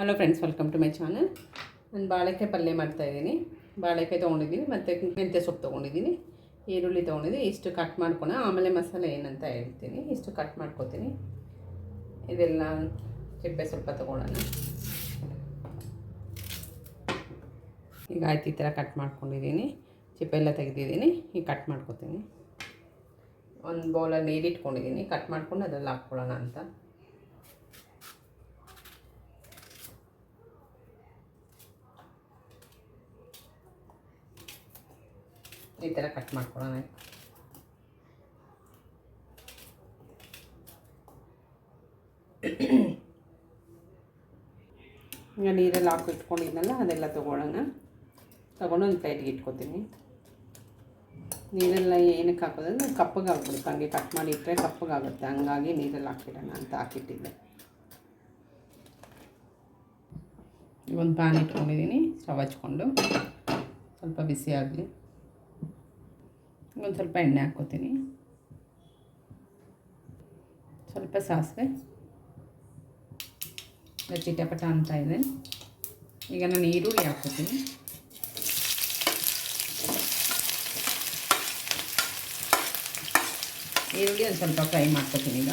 Hello friends welcome to my channel ನಾನು ಬಾಳೆಕಾಯಿ ಪಲ್ಯ ಮಾಡ್ತಾಯಿದ್ದೀನಿ ಬಾಳೆಕಾಯಿ ತೊಗೊಂಡಿದ್ದೀನಿ, ಮತ್ತು ಮೆಂತ್ಯ ಸೊಪ್ಪು ತೊಗೊಂಡಿದ್ದೀನಿ. ಈರುಳ್ಳಿ ತೊಗೊಂಡಿದ್ದೀನಿ, ಇಷ್ಟು ಕಟ್ ಮಾಡ್ಕೊಳ ಆಮೇಲೆ ಮಸಾಲೆ ಏನಂತ ಹೇಳ್ತೀನಿ, ಇಷ್ಟು ಕಟ್ ಮಾಡ್ಕೊತೀನಿ. ಇದೆಲ್ಲ ಚಿಪ್ಪೆ ಸ್ವಲ್ಪ ತೊಗೊಳ್ಳೋಣ. ಈಗ ಆಯ್ತು, ಈ ಥರ ಕಟ್ ಮಾಡ್ಕೊಂಡಿದ್ದೀನಿ. ಚಿಪ್ಪೆ ಎಲ್ಲ ತೆಗೆದಿದ್ದೀನಿ, ಈಗ ಕಟ್ ಮಾಡ್ಕೊತೀನಿ. ಒಂದು ಬೌಲಲ್ಲಿ ನೀರಿಟ್ಕೊಂಡಿದ್ದೀನಿ ಕಟ್ ಮಾಡ್ಕೊಂಡು ಅದ್ರಲ್ಲಿ ಹಾಕ್ಕೊಳ್ಳೋಣ ಅಂತ. ಈ ಥರ ಕಟ್ ಮಾಡ್ಕೊಳ್ಳೋಣ. ಈಗ ನೀರಲ್ಲಿ ಹಾಕಿ ಇಟ್ಕೊಂಡಿದ್ನಲ್ಲ, ಅದೆಲ್ಲ ತೊಗೊಳ್ಳೋಣ. ತೊಗೊಂಡು ಒಂದು ಪ್ಲೇಟ್ಗೆ ಇಟ್ಕೊತೀನಿ. ನೀರೆಲ್ಲ ಏನಕ್ಕೆ ಹಾಕೋದಂದ್ರೆ ಕಪ್ಪಗೆ ಆಗ್ಬಿಡುತ್ತೆ ಹಂಗೆ ಕಟ್ ಮಾಡಿ ಇಟ್ಟರೆ ಕಪ್ಪಗಾಗುತ್ತೆ ಹಂಗಾಗಿ ನೀರಲ್ಲಿ ಹಾಕಿಡೋಣ ಅಂತ ಹಾಕಿಟ್ಟಿದ್ದೆ. ಒಂದು ಪ್ಯಾನ್ ಇಟ್ಕೊಂಡಿದ್ದೀನಿ, ಸ್ಟವ್ ಹಚ್ಕೊಂಡು. ಸ್ವಲ್ಪ ಬಿಸಿ ಆಗಲಿ. ಒಂದು ಸ್ವಲ್ಪ ಎಣ್ಣೆ ಹಾಕ್ಕೋತೀನಿ. ಸ್ವಲ್ಪ ಸಾಸಿವೆ. ಚಿಟಪಟ ಅಂತ ಇದೆ. ಈಗ ನಾನು ಈರುಳ್ಳಿ ಹಾಕ್ಕೋತೀನಿ. ಈರುಳ್ಳಿ ಒಂದು ಸ್ವಲ್ಪ ಫ್ರೈ ಮಾಡ್ಕೋತೀನಿ ಈಗ.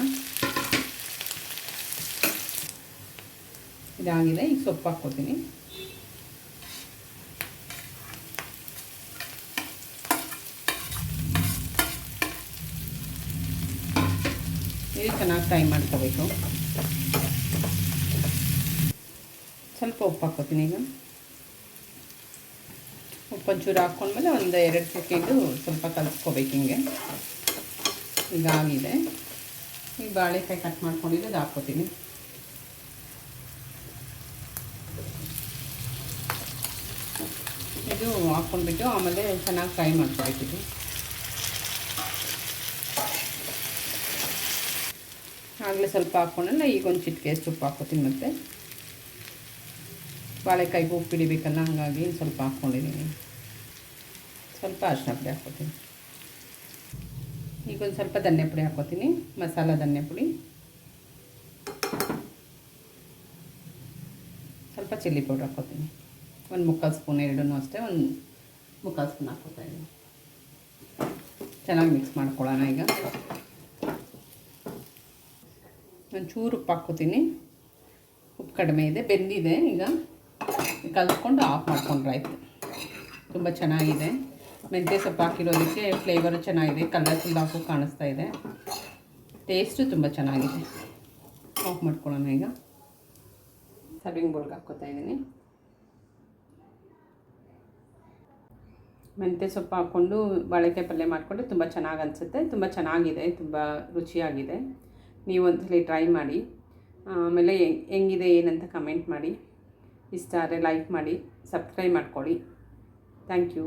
ಇದಾಗಿದೆ, ಈಗ ಸೊಪ್ಪು ಹಾಕ್ಕೋತೀನಿ. ಇದು ಚೆನ್ನಾಗಿ ಫ್ರೈ ಮಾಡ್ಕೋಬೇಕು. ಸ್ವಲ್ಪ ಉಪ್ಪು ಹಾಕ್ಕೋತೀನಿ ಈಗ. ಉಪ್ಪು ಒಂಚೂರು ಹಾಕ್ಕೊಂಡ್ಮೇಲೆ ಒಂದು ಎರಡು ಸೆಕೆಂಡು ಸ್ವಲ್ಪ ಕಲಿಸ್ಕೋಬೇಕು ಹಿಂಗೆ. ಈಗ ಆಗಿದೆ. ಈ ಬಾಳೆಕಾಯಿ ಕಟ್ ಮಾಡ್ಕೊಂಡಿದ್ದು ಅದು ಹಾಕ್ಕೋತೀನಿ. ಇದು ಹಾಕ್ಕೊಂಡ್ಬಿಟ್ಟು ಆಮೇಲೆ ಚೆನ್ನಾಗಿ ಫ್ರೈ ಮಾಡ್ಕೋಬೇಕಿದು ಆಗಲೇ ಸ್ವಲ್ಪ ಹಾಕ್ಕೊಂಡಲ್ಲ ಈಗ ಒಂದು ಚಿಟಿಕೆ ಉಪ್ಪು ಹಾಕ್ಕೋತೀನಿ ಮತ್ತೆ. ಬಾಳೆಕಾಯಿಗೂ ಉಪ್ಪು ಹಿಡಿಬೇಕಲ್ಲ ಹಾಗಾಗಿ ಸ್ವಲ್ಪ ಹಾಕ್ಕೊಂಡಿದ್ದೀನಿ. ಸ್ವಲ್ಪ ಅರಿಶಿನ ಪುಡಿ ಹಾಕ್ಕೋತೀನಿ. ಈಗ ಒಂದು ಸ್ವಲ್ಪ ಧನ್ಯ ಪುಡಿ ಹಾಕ್ಕೋತೀನಿ, ಮಸಾಲ ಧನ್ಯ ಪುಡಿ. ಸ್ವಲ್ಪ ಚಿಲ್ಲಿ ಪೌಡ್ರ್ ಹಾಕ್ಕೋತೀನಿ. ಒಂದು ಮುಕ್ಕಾಲು ಸ್ಪೂನ್ ಎರಡೂ ಅಷ್ಟೇ, ಒಂದು ಮುಕ್ಕಾಲು ಸ್ಪೂನ್ ಹಾಕ್ಕೋತಾ ಇದ್ದೀನಿ. ಚೆನ್ನಾಗಿ ಮಿಕ್ಸ್ ಮಾಡ್ಕೊಳ್ಳೋಣ ಈಗ. ಒಂಚೂರು ಉಪ್ಪು ಹಾಕ್ಕೋತೀನಿ. ಉಪ್ಪು ಕಡಿಮೆ ಇದೆ, ಬೆಂದಿದೆ ಈಗ. ಕಲ್ತ್ಕೊಂಡು ಆಫ್ ಮಾಡ್ಕೊಂಡ್ರೆ ಆಯಿತು. ತುಂಬ ಚೆನ್ನಾಗಿದೆ. ಮೆಂತ್ಯ ಸೊಪ್ಪು ಹಾಕಿರೋದಕ್ಕೆ ಫ್ಲೇವರು ಚೆನ್ನಾಗಿದೆ ಕಲರ್ಫುಲ್ ಹಾಕು ಕಾಣಿಸ್ತಾ ಇದೆ. ಟೇಸ್ಟು ತುಂಬ ಚೆನ್ನಾಗಿದೆ. ಆಫ್ ಮಾಡ್ಕೊಳ್ಳೋಣ ಈಗ. ಸರ್ವಿಂಗ್ ಬೋಲ್ಗೆ ಹಾಕ್ಕೋತಾ ಇದ್ದೀನಿ. ಮೆಂತ್ಯೆ ಸೊಪ್ಪು ಹಾಕ್ಕೊಂಡು ಬಾಳೆಕಾಯಿ ಪಲ್ಯ ಮಾಡಿಕೊಂಡು ತುಂಬ ಚೆನ್ನಾಗಿ ಅನಿಸುತ್ತೆ. ತುಂಬ ಚೆನ್ನಾಗಿದೆ, ತುಂಬ ರುಚಿಯಾಗಿದೆ. ನೀವು ಒಂದ್ಸಲಿ ಟ್ರೈ ಮಾಡಿ. ಆಮೇಲೆ ಹೆಂಗಿದೆ, ಏನಂತ ಕಮೆಂಟ್ ಮಾಡಿ. ಇಷ್ಟ ಆದರೆ ಲೈಕ್ ಮಾಡಿ ಸಬ್ಸ್ಕ್ರೈಬ್ ಮಾಡ್ಕೊಳ್ಳಿ. Thank you